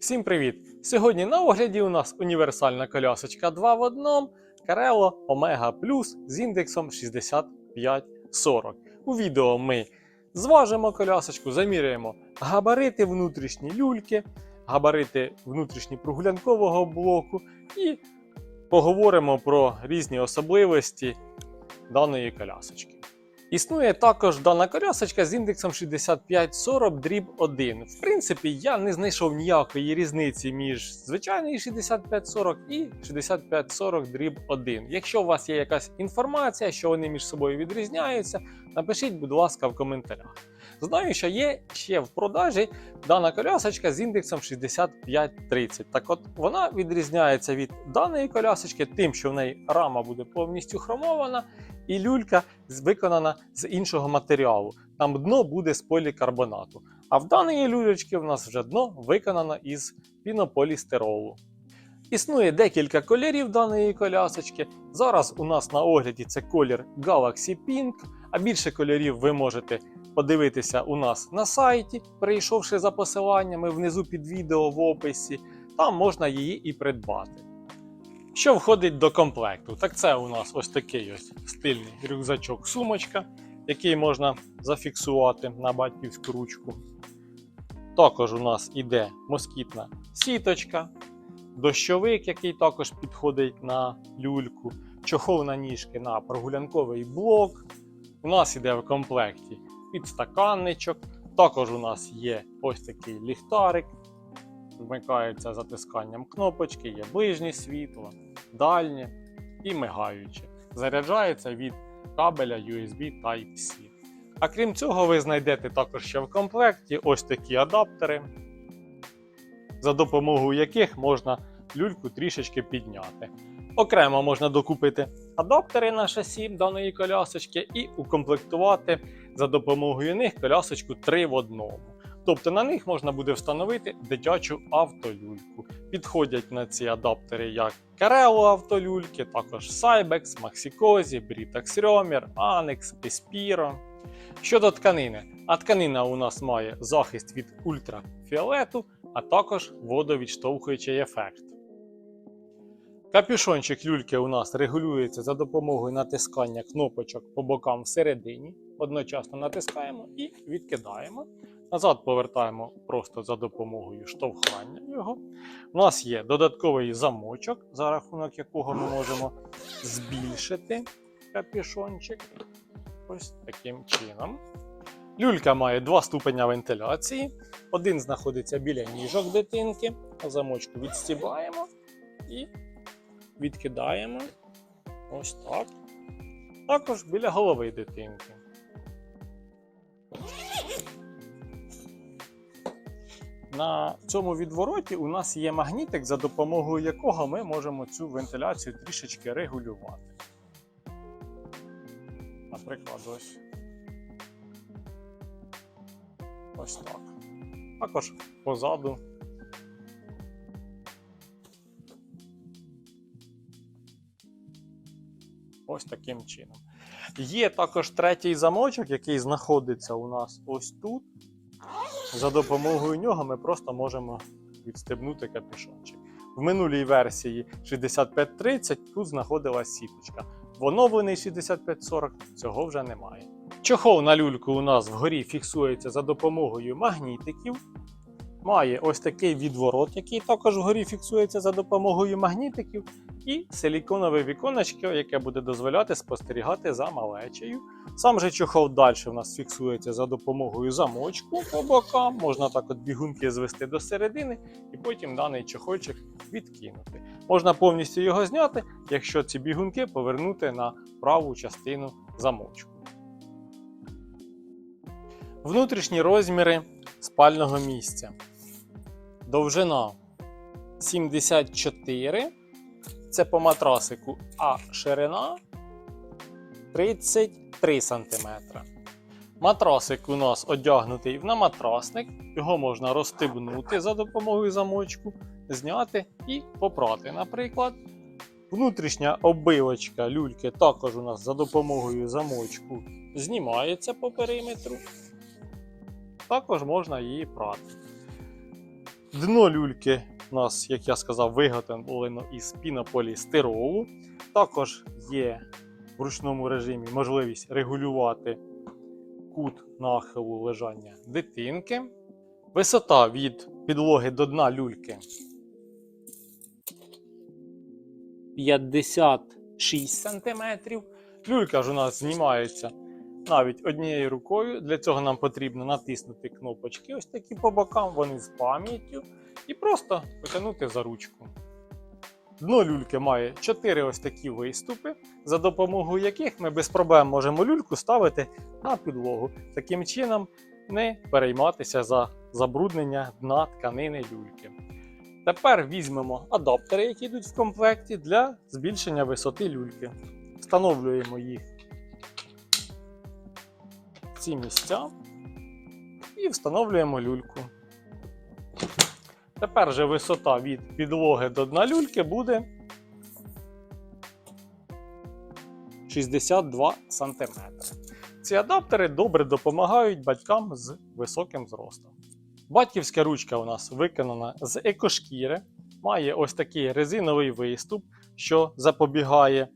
Всім привіт! Сьогодні на огляді у нас універсальна колясочка 2 в 1 Carello Omega Plus з індексом 6540. У відео ми зважимо колясочку, заміряємо габарити внутрішні люльки, габарити внутрішні прогулянкового блоку і поговоримо про різні особливості даної колясочки. Існує також дана колясочка з індексом 6540 дріб 1. В принципі, я не знайшов ніякої різниці між звичайною 6540 і 6540 дріб 1. Якщо у вас є якась інформація, що вони між собою відрізняються, напишіть, будь ласка, в коментарях. Знаю, що є ще в продажі дана колясочка з індексом 6530. Так от вона відрізняється від даної колясочки тим, що в неї рама буде повністю хромована, і люлька виконана з іншого матеріалу. Там дно буде з полікарбонату. А в даної люлечки в нас вже дно виконано із пінополістиролу. Існує декілька кольорів даної колясочки. Зараз у нас на огляді це колір Galaxy Pink, а більше кольорів ви можете подивитися у нас на сайті, перейшовши за посиланнями внизу під відео в описі. Там можна її і придбати. Що входить до комплекту? Так це у нас ось такий ось стильний рюкзачок-сумочка, який можна зафіксувати на батьківську ручку. Також у нас іде москітна сіточка, дощовик, який також підходить на люльку, чохол на ніжки на прогулянковий блок. У нас іде в комплекті підстаканничок. Також у нас є ось такий ліхтарик. Вмикається затисканням кнопочки, є ближнє світло, дальнє і мигаюче. Заряджається від кабеля USB Type-C. А крім цього, ви знайдете також ще в комплекті ось такі адаптери, за допомогою яких можна люльку трішечки підняти. Окремо можна докупити адаптери на шасі даної колясочки і укомплектувати за допомогою них колясочку 3 в одному. Тобто на них можна буде встановити дитячу автолюльку. Підходять на ці адаптери як Carello автолюльки, також Cybex, Maxicosi, Britax Romer, Annex, Espiro. Щодо тканини, а тканина у нас має захист від ультрафіолету, а також водовідштовхуючий ефект. Капюшончик люльки у нас регулюється за допомогою натискання кнопочок по бокам всередині. Одночасно натискаємо і відкидаємо. Назад повертаємо просто за допомогою штовхання його. У нас є додатковий замочок, за рахунок якого ми можемо збільшити капюшончик. Ось таким чином. Люлька має два ступеня вентиляції. Один знаходиться біля ніжок дитинки. Замочку відстібаємо і відкидаємо. Ось так. Також біля голови дитинки. На цьому відвороті у нас є магнітик, за допомогою якого ми можемо цю вентиляцію трішечки регулювати. Наприклад, ось. Ось так. Також позаду. Ось таким чином. Є також третій замочок, який знаходиться у нас ось тут. За допомогою нього ми просто можемо відстебнути капюшончик. В минулій версії 6530 тут знаходилась сіточка. В оновлений 6540 цього вже немає. Чохол на люльку у нас вгорі фіксується за допомогою магнітиків. Має ось такий відворот, який також вгорі фіксується за допомогою магнітиків, і силіконове віконечко, яке буде дозволяти спостерігати за малечею. Сам же чохол далі в нас фіксується за допомогою замочку по бокам. Можна так от бігунки звести до середини і потім даний чохольчик відкинути. Можна повністю його зняти, якщо ці бігунки повернути на праву частину замочку. Внутрішні розміри спального місця. Довжина 74 це по матрасику, а ширина 33 см. Матрасик у нас одягнутий на матрасник, його можна розстебнути за допомогою замочку, зняти і попрати, наприклад. Внутрішня оббивочка люльки також у нас за допомогою замочку знімається по периметру. Також можна її прати. Дно люльки у нас, як я сказав, виготовлено із пінополістиролу. Також є в ручному режимі можливість регулювати кут нахилу лежання дитинки. Висота від підлоги до дна люльки 56 см. Люлька ж у нас знімається навіть однією рукою. Для цього нам потрібно натиснути кнопочки, ось такі по бокам, вони з пам'яттю, і просто потягнути за ручку. Дно люльки має 4 ось такі виступи, за допомогою яких ми без проблем можемо люльку ставити на підлогу. Таким чином не перейматися за забруднення дна тканини люльки. Тепер візьмемо адаптери, які йдуть в комплекті для збільшення висоти люльки. Встановлюємо їх ці місця і встановлюємо люльку. Тепер же висота від підлоги до дна люльки буде 62 см. Ці адаптери добре допомагають батькам з високим зростом. Батьківська ручка у нас виконана з екошкіри, має ось такий резиновий виступ, що запобігає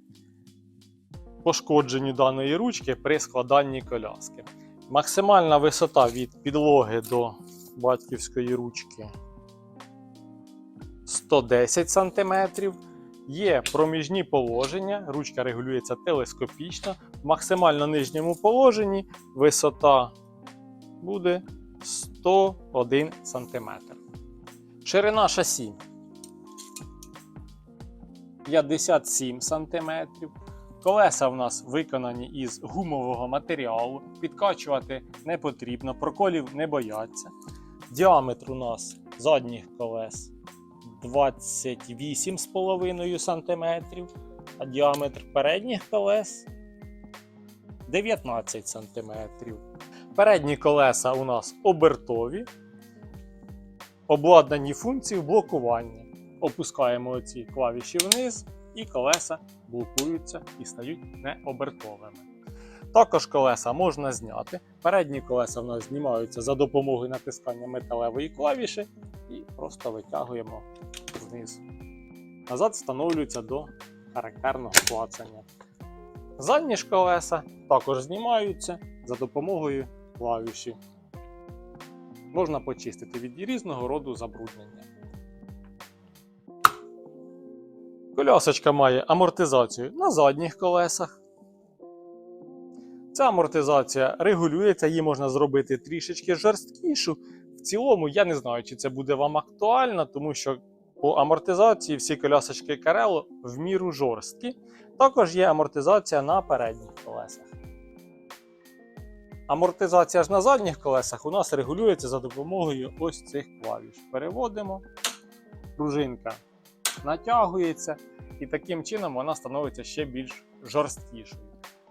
пошкодженню даної ручки при складанні коляски. Максимальна висота від підлоги до батьківської ручки 110 см. Є проміжні положення, ручка регулюється телескопічно. В максимально нижньому положенні висота буде 101 см. Ширина шасі 57 см. Колеса в нас виконані із гумового матеріалу. Підкачувати не потрібно, проколів не бояться. Діаметр у нас задніх колес 28,5 см, а діаметр передніх колес 19 см. Передні колеса у нас обертові, обладнані функцією блокування. Опускаємо оці клавіші вниз, і колеса блокуються і стають необертовими. Також колеса можна зняти. Передні колеса в нас знімаються за допомогою натискання металевої клавіші і просто витягуємо знизу. Назад встановлюються до характерного клацання. Задні ж колеса також знімаються за допомогою клавіші. Можна почистити від різного роду забруднення. Колясочка має амортизацію на задніх колесах. Ця амортизація регулюється, її можна зробити трішечки жорсткішу. В цілому, я не знаю, чи це буде вам актуально, тому що по амортизації всі колясочки Carello в міру жорсткі. Також є амортизація на передніх колесах. Амортизація ж на задніх колесах у нас регулюється за допомогою ось цих клавіш. Переводимо, пружинка натягується, і таким чином вона становиться ще більш жорсткішою.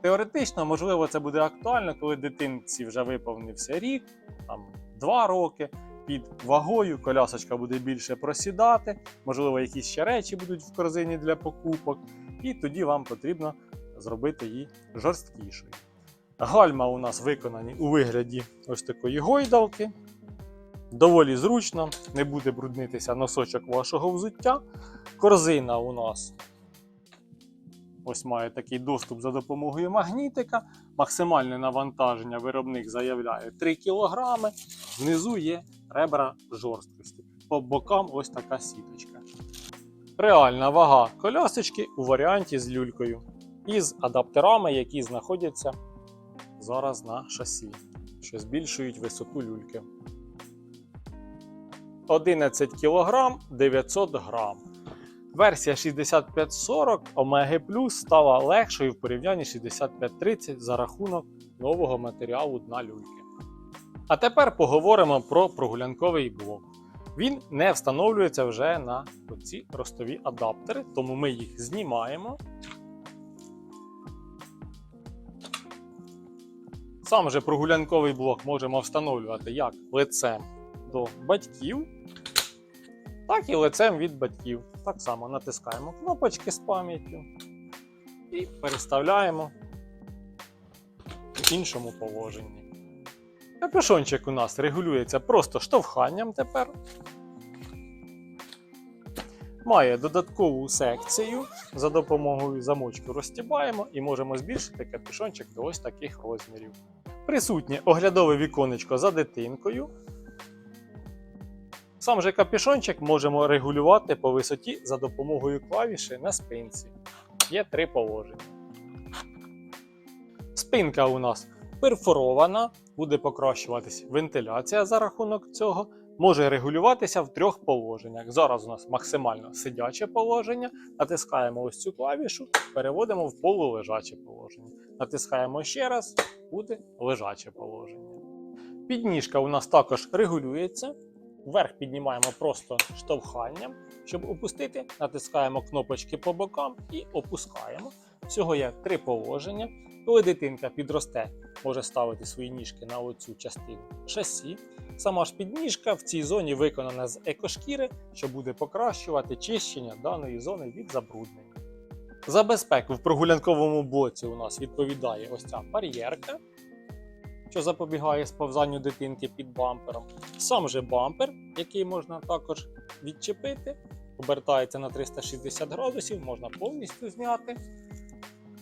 Теоретично, можливо, це буде актуально, коли дитинці вже виповнився рік, там 2 роки. Під вагою колясочка буде більше просідати, можливо, якісь ще речі будуть в корзині для покупок, і тоді вам потрібно зробити її жорсткішою. Гальма у нас виконані у вигляді ось такої гойдалки. Доволі зручно, не буде бруднитися носочок вашого взуття. Корзина у нас ось має такий доступ за допомогою магнітика. Максимальне навантаження виробник заявляє 3 кг. Внизу є ребра жорсткості. По бокам ось така сіточка. Реальна вага колясочки у варіанті з люлькою. І з адаптерами, які знаходяться зараз на шасі, що збільшують висоту люльки. 11 кг 900 г. Версія 6540 Омеги Plus стала легшою в порівнянні 6530 за рахунок нового матеріалу дна люльки. А тепер поговоримо про прогулянковий блок. Він не встановлюється вже на ці ростові адаптери, тому ми їх знімаємо. Сам же прогулянковий блок можемо встановлювати як лицем до батьків, так і лицем від батьків. Так само натискаємо кнопочки з пам'яттю і переставляємо в іншому положенні. Капюшончик у нас регулюється просто штовханням тепер. Має додаткову секцію. За допомогою замочку розтібаємо і можемо збільшити капюшончик до ось таких розмірів. Присутнє оглядове віконечко за дитинкою. Сам же капюшончик можемо регулювати по висоті за допомогою клавіші на спинці. Є три положення. Спинка у нас перфорована, буде покращуватись вентиляція за рахунок цього. Може регулюватися в трьох положеннях. Зараз у нас максимально сидяче положення. Натискаємо ось цю клавішу, переводимо в полулежаче положення. Натискаємо ще раз, буде лежаче положення. Підніжка у нас також регулюється. Вверх піднімаємо просто штовханням. Щоб опустити, натискаємо кнопочки по бокам і опускаємо. Всього є три положення. Коли дитинка підросте, може ставити свої ніжки на оцю частину шасі. Сама ж підніжка в цій зоні виконана з екошкіри, що буде покращувати чищення даної зони від забруднення. За безпеку в прогулянковому блоці у нас відповідає ось ця бар'єрка, що запобігає сповзанню дитинки під бампером. Сам же бампер, який можна також відчепити, обертається на 360 градусів, можна повністю зняти.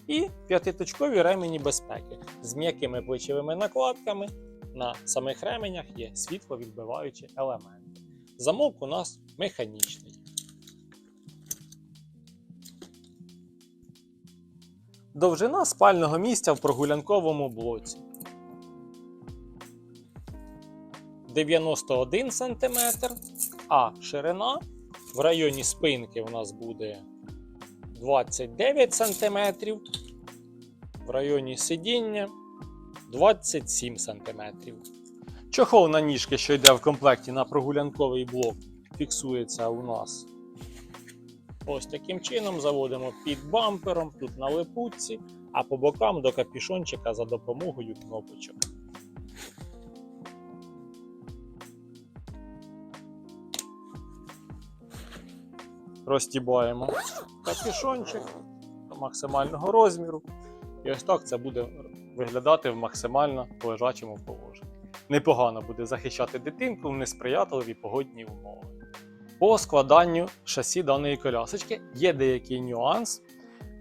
І п'ятиточкові ремені безпеки з м'якими плечовими накладками. На самих ременях є світловідбиваючі елементи. Замок у нас механічний. Довжина спального місця в прогулянковому блоці 91 см, а ширина в районі спинки у нас буде 29 см, в районі сидіння 27 см. Чохол на ніжки, що йде в комплекті на прогулянковий блок, фіксується у нас ось таким чином. Заводимо під бампером, тут на липучці, а по бокам до капюшончика за допомогою кнопочок. Розтібаємо капюшончик до максимального розміру. І ось так це буде виглядати в максимально лежачому положенні. Непогано буде захищати дитинку в несприятливі погодні умови. По складанню шасі даної колясочки є деякий нюанс.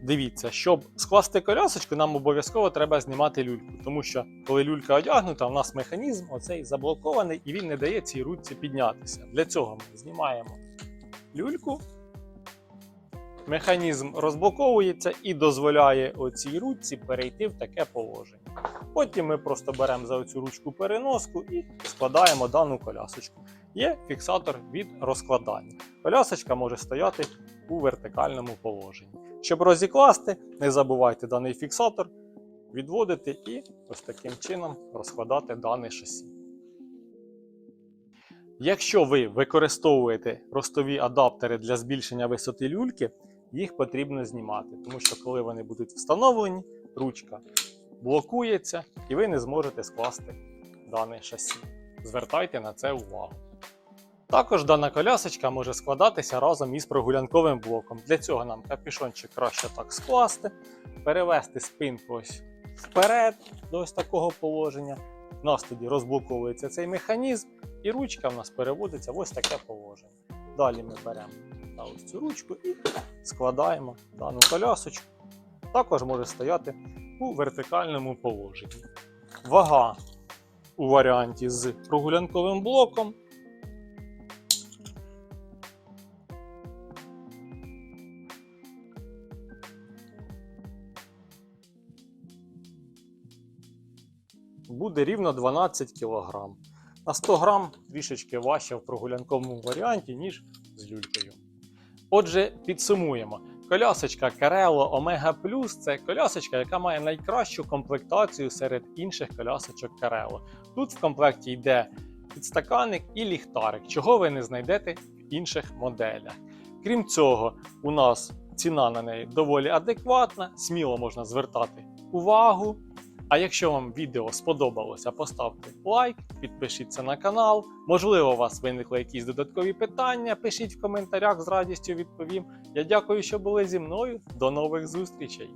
Дивіться, щоб скласти колясочку, нам обов'язково треба знімати люльку, тому що коли люлька одягнута, у нас механізм оцей заблокований і він не дає цій ручці піднятися. Для цього ми знімаємо люльку, механізм розблоковується і дозволяє оцій ручці перейти в таке положення. Потім ми просто беремо за цю ручку переноску і складаємо дану колясочку. Є фіксатор від розкладання. Колясочка може стояти у вертикальному положенні. Щоб розікласти, не забувайте даний фіксатор відводити і ось таким чином розкладати дане шасі. Якщо ви використовуєте ростові адаптери для збільшення висоти люльки, їх потрібно знімати, тому що коли вони будуть встановлені, ручка блокується і ви не зможете скласти дане шасі. Звертайте на це увагу. Також дана колясочка може складатися разом із прогулянковим блоком. Для цього нам капюшончик краще так скласти, перевести спинку ось вперед до ось такого положення. У нас тоді розблоковується цей механізм, і ручка в нас переводиться в ось таке положення. Далі ми беремо на ось цю ручку і складаємо дану колясочку. Також може стояти у вертикальному положенні. Вага у варіанті з прогулянковим блоком буде рівно 12 кг. На 100 грам трішечки важче в прогулянковому варіанті, ніж з люлькою. Отже, підсумуємо. Колясочка Carello Omega Plus це колясочка, яка має найкращу комплектацію серед інших колясочок Carello. Тут в комплекті йде підстаканник і ліхтарик, чого ви не знайдете в інших моделях. Крім цього, у нас ціна на неї доволі адекватна, сміло можна звертати увагу. А якщо вам відео сподобалося, поставте лайк, підпишіться на канал. Можливо, у вас виникли якісь додаткові питання. Пишіть в коментарях, з радістю відповім. Я дякую, що були зі мною. До нових зустрічей!